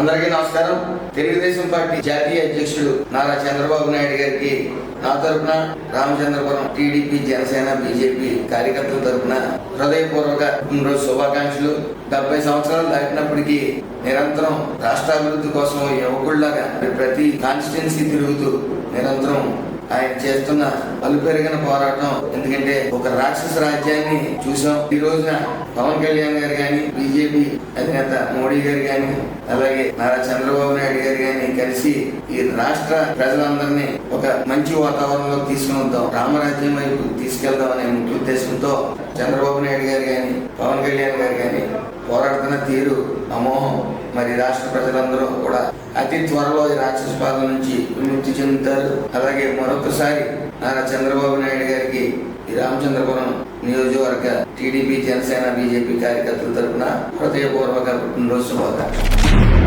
అందరికీ నమస్కారం. తెలుగుదేశం పార్టీ జాతీయ అధ్యక్షుడు నారా చంద్రబాబు నాయుడు గారికి నా తరపున రామచంద్రపురం టీడీపీ జనసేన బీజేపీ కార్యకర్తల తరపున హృదయపూర్వక రోజు శుభాకాంక్షలు. డెబ్బై సంవత్సరాలు దాటినప్పటికీ నిరంతరం రాష్ట్రాభివృద్ధి కోసం యువకుల్లాగా ప్రతి కాన్స్టిట్యున్సీ తిరుగుతూ నిరంతరం ఆయన చేస్తున్న పలు పెరిగిన పోరాటం. ఎందుకంటే ఒక రాక్షస రాజ్యాన్ని చూసాం ఈ రోజున పవన్ కళ్యాణ్ గారు కానీ బీజేపీ అధినేత మోడీ గారు కానీ అలాగే నారా చంద్రబాబు నాయుడు గారు కానీ కలిసి ఈ రాష్ట్ర ప్రజలందరినీ ఒక మంచి వాతావరణంలో తీసుకుని వద్దాం రామరాజ్యం వైపు తీసుకెళ్దాం అనే ముఖ్య ఉద్దేశంతో చంద్రబాబు నాయుడు గారు కానీ పవన్ కళ్యాణ్ గారు కానీ పోరాడుతున్న తీరు అమోహం. మరి రాష్ట్ర ప్రజలందరూ కూడా అతి త్వరలో ఈ రాక్షస పాలన నుంచి విముక్తి చెందుతారు. అలాగే మరొకసారి నారా చంద్రబాబు నాయుడు గారికి ఈ రామచంద్రపురం నియోజకవర్గ టీడీపీ జనసేన బీజేపీ కార్యకర్తల తరపున హృదయపూర్వక పుట్టినరోజు శుభాకాంక్షలు.